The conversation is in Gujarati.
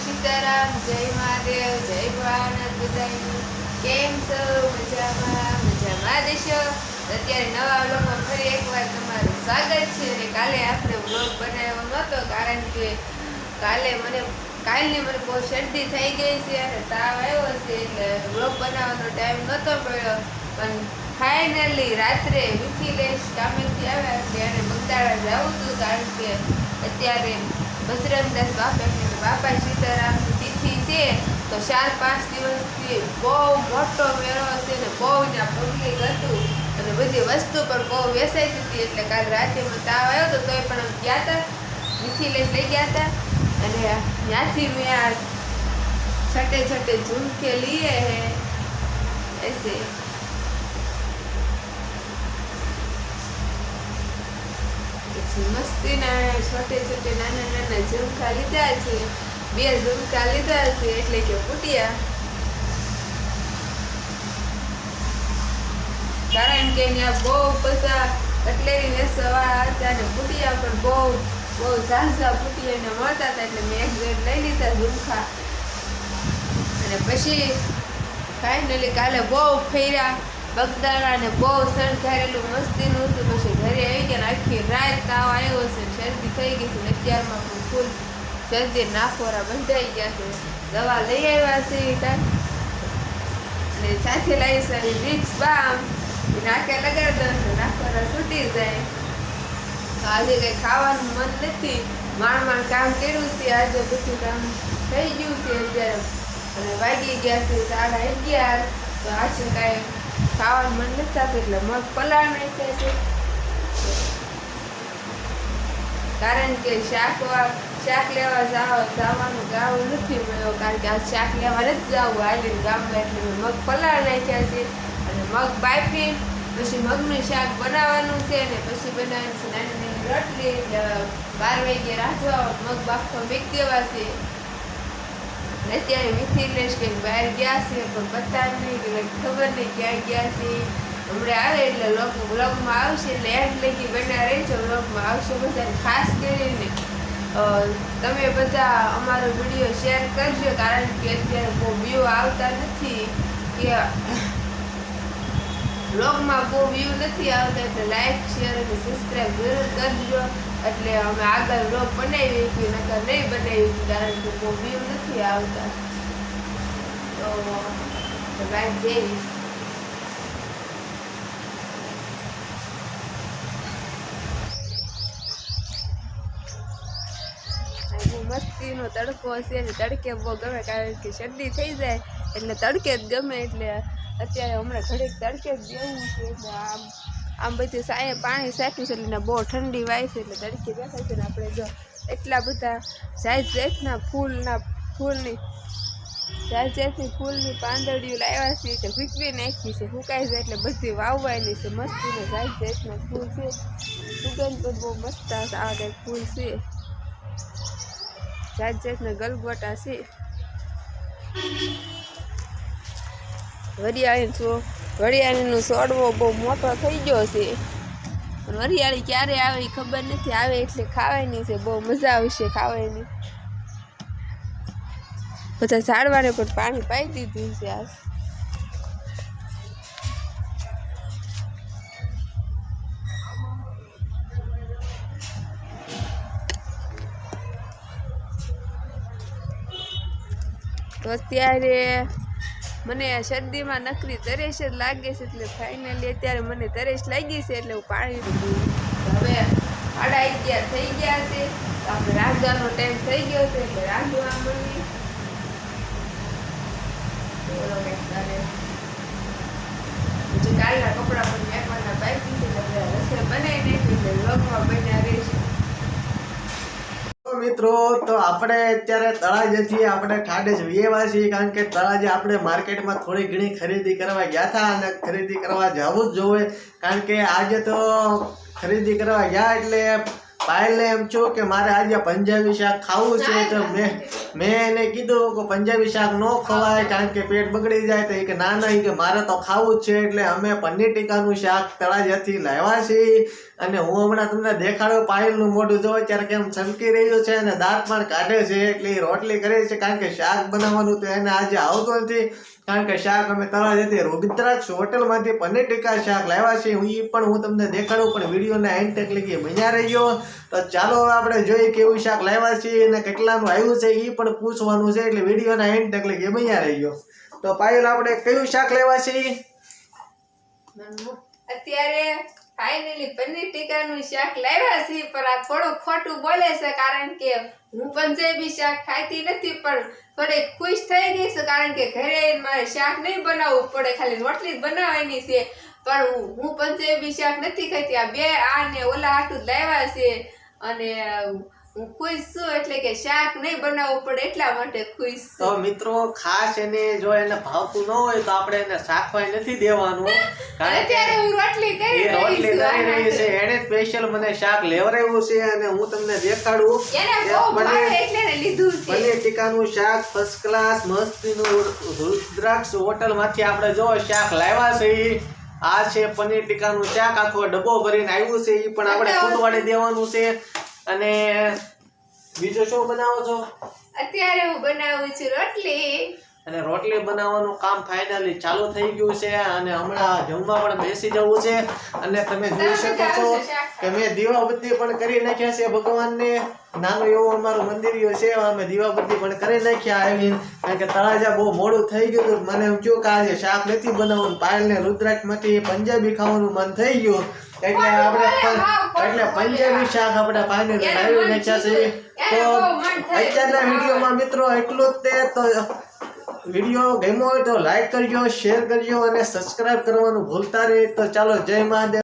સીતારામ, જય મહાદેવ, જય ભોળાનાથ બધાયનું કેમ છો? મજામાં? મજામાં દેશો અત્યારે નવા વ્લોગમાં ફરી એકવાર તમારું સ્વાગત છે અને કાલે આપણે વ્લોગ બનાવ્યો નહોતો કારણ કે કાલે મને, કાલની મને બહુ શરદી થઈ ગઈ છે અને તાવ આવ્યો છે એટલે વ્લોગ બનાવવાનો ટાઈમ નહોતો મળ્યો. પણ ફાઇનલી રાત્રે મિથિલેશ કામેથી આવ્યા અને બગદાણા જવું હતું કારણ કે અત્યારે બજરંગદાસ બાપા બાપા સીતારામની તિથિ છે, તો ચાર પાંચ દિવસથી બહુ મોટો મેળો છે ને બહુ ત્યાં પબ્લિક હતું અને બધી વસ્તુ પણ બહુ વેસાઈ હતી એટલે કાલ રાતે મને તાવ આવ્યો હતો તોય પણ અમે ગયા હતા મિથિલેશ લઈ ગયા હતા અને ત્યાંથી મેં આ છટે છટે ઝુમકે લીએ હે ऐसे મસ્તીના છોટે છોટે નાના નાના ઝુમકા લીધા છે. બે ઝુમકા લીધા છે એટલે કે ફૂટ્યા. કારણ કે અહીંયા બહુ બધા કટલેરી વેસવા હતા અને ફૂટિયા પણ બહુ બહુ ઝાઝા ફૂટિયાને મળતા હતા એટલે મેં એક જોડ લઈ લીધા ઝુમકા. અને પછી ફાઇનલી કાલે બહુ ફેર્યા બગદાણા ને બહુ શણગારેલું મસ્તીનું હતું. પછી ઘરે આવી ને આખી રાત તાવ આવ્યો છે, શરદી થઈ ગઈ છે અત્યારમાં પણ ફૂલ શરદી નાખોરા બંધાઈ ગયા છે. દવા લઈ આવ્યા છે અને સાથે લાવી છે વિક્સ બામ. નાકે લગાડી દો તો નાખોરા છૂટી જાય. આજે કંઈ ખાવાનું મન નથી. માણ માણ કામ કર્યું છે, આજે બધું કામ થઈ ગયું છે અત્યારે. અને વાગી ગયા છે સાડા અગિયાર. તો આજે કાંઈ ખાવાનું મન નથી થતું, એટલે મગ પલાળ નાખ્યા છે. કારણ કે શાક શાક લેવા જાવ, જવાનું ગાવ નથી મળ્યો, કારણ કે આ શાક લેવા નથી જવું. હાલીને ગામમાં એટલે મગ પલાળ નાખ્યા છે અને મગ બાફી, પછી મગનું શાક બનાવવાનું છે ને પછી બનાવવાનું છે નાની નાની રોટલી એટલે બાર વાગે રાખવા મગ બાફવા મૂકી દેવા છે. અત્યારે મિથિલેશ કંઈક બહાર ગયા છે, પણ પતા નહીં કે ખબર નહીં ક્યાં ગયા છે. હમણાં એટલે લોક વ્લોગમાં આવશે એટલે એડ લગી બના રહેજો. વ્લોગમાં આવશે બધાને ખાસ કરીને. તમે બધા અમારો વીડિયો શેર કરજો, કારણ કે અત્યારે બહુ વ્યૂ આવતા નથી. કે બ્લોગમાં બહુ વ્યૂ નથી આવતા, એટલે લાઈક શેર અને સબસ્ક્રાઈબ જરૂર કરજો. એટલે અમે આગળ બ્લોગ બનાવી કે નકર નહીં બનાવી કારણ કે બહુ વ્યૂ નથી આવતા. તો બાય લાઈક તડકો હશે અને તડકે બહુ ગમે કારણ કે શરદી થઈ જાય એટલે તડકે જ ગમે એટલે અત્યારે હમણાં ઘડીક તડકે જ દેવું છે એટલે આમ આમ બધી સાયે પાણી સાટ્યું છે એટલે બહુ ઠંડી વાય છે એટલે તડકે બેઠા છે ને આપણે જો એટલા બધા જાત જાતના ફૂલના ફૂલની જાત જાતની ફૂલની પાંદડીઓ લાવ્યા છે તે ભીકવી નાખી છે, સુકાઈ જાય એટલે બધી વાવવાની છે, મસ્તીને જાત જાતના ફૂલ છે. સુગંધ બહુ મસ્ત આ ફૂલ છે. જાત જાતના ગલગોટા છે. વરિયાળી છો વરિયાળીનો સોડવો બહુ મોટો થઈ ગયો છે. પણ વરિયાળી ક્યારે આવે એ ખબર નથી. આવે એટલે ખાવાની છે. બહુ મજા આવશે ખાવાની. બધા ઝાડવાને પણ પાણી પાઈ દીધું છે આ તો અત્યારે મને શરદીમાં નકરી તરેશ જ લાગે છે એટલે ફાઇનલી અત્યારે મને તરેશ લાગી છે એટલે હું પાણી હવે સાડા અગિયાર થઈ ગયા છે. આપણે રાંધવાનો ટાઈમ થઈ ગયો છે એટલે રાંધવા મળી કાલના કપડાં પણ મેકવાના બાકી છે એટલે બનાવી નાખી લગમાં તો મિત્રો, તો આપણે અત્યારે તળાજે છીએ, આપણે ઠાડે જોઈએ વિયેવા છીએ કારણ કે તળાજે આપણે માર્કેટમાં થોડી ઘણી ખરીદી કરવા ગયા હતા અને ખરીદી કરવા જવું જ જોવે, કારણ કે આજે તો ખરીદી કરવા ગયા એટલે પાયલને એમ છું કે મારે આજે પંજાબી શાક ખાવું છે તો મેં મેં એને કીધું કે પંજાબી શાક ન ખવાય કારણ કે પેટ બગડી જાય તો એ કે ના ના કે મારે તો ખાવું જ છે એટલે અમે પનીર ટીકાનું શાક તળાજાથી લાવ્યા છીએ. અને હું હમણાં તમને દેખાડ્યો પાયલનું મોઢું જોઉં ત્યારે કેમ છલકી રહ્યું છે અને દાંત પણ કાઢે છે એટલે એ રોટલી કરે છે કારણ કે શાક બનાવવાનું તો એને આજે આવતું નથી. કારણ કે શાક અમે તળાજાથી રુદ્રાક્ષ હોટલમાંથી પનીર ટીકા શાક લાવ્યા છે હું એ પણ હું તમને દેખાડું, પણ વિડીયોના એન્ડ તક લગી મજા રહીયો તો ચાલો આપણે જોઈએ કેવું શાક લાવ્યા છીએ અને કેટલાનું આવ્યું છે એ પણ પૂછવાનું છે એટલે વિડીયોના એન્ડ તક લગી મજા રહીયો તો પાયલ, આપણે કયું શાક લેવા છીએ? અત્યારે ફાઇનલી પનીર ટીકાનું શાક લાવ્યા છે પણ આ થોડું ખોટું બોલે છે કારણ કે હું પંજાબી શાક ખાતી નથી, પણ થોડી ખુશ થઈ ગઈ છે કારણ કે ઘરે મારે શાક નહીં બનાવવું પડે, ખાલી રોટલી જ બનાવવાની છે. પણ હું પંજાબી શાક નથી ખાતી આ બે આ ને ઓલા આટું લાવ્યા છે. અને હું ખુશ છું એટલે કે શાક નહીં બનાવવું પડે એટલા માટે ખુશ તો મિત્રો ખાસ એને જો એને ભાવતું ન હોય તો આપણે એને શાકભાઈ નથી દેવાનું. કારણ કે હું રોટલી કરી રોટલી કરી રહી છે. એને સ્પેશિયલ મને શાક લેવરાવ્યું છે અને હું તમને દેખાડું. એને બહુ એટલે લીધું છે. પનીર ટીકાનું શાક ફર્સ્ટ ક્લાસ મસ્તીનું રુદ્રાક્ષ હોટલમાંથી આપણે જો શાક લાવ્યા છે. આ છે પનીર ટીકાનું શાક. આખો ડબ્બો ભરીને આવ્યું છે. એ પણ આપણે ખૂટવાડી દેવાનું છે. અને બીજો શું બનાવો છો? અત્યારે હું બનાવું છું રોટલી. અને રોટલી બનાવવાનું કામ ફાઇનલી ચાલુ થઈ ગયું છે અને હમણાં જમવા પણ બેસી જવું છે. અને તમે જોઈ શકો છો કે મેં દીવાબત્તી પણ કરી નાખ્યા છે ભગવાનને. નાનું એવું અમારું મંદિર છે અમે દીવાબત્તી પણ કરી નાખ્યા આવી કારણ કે તળાજા બહુ મોડું થઈ ગયું હતું. મને એમ થયું કે આજે શાક નથી બનાવવાનું. પાયલને રુદ્રાક્ષમાંથી પંજાબી ખાવાનું મન થઈ ગયું. એટલે આપણે એટલે પંજાબી શાક આપણે ફાઇનલી લાવી નાખ્યા છે તો અત્યારના વિડીયોમાં મિત્રો એટલું જ તે તો વીડિયો ગમ્યો હોય તો લાઈક કરજો શેર કરજો અને સબસ્ક્રાઇબ કરવાનું ભૂલતા નહીં. તો ચાલો જય મહાદેવ.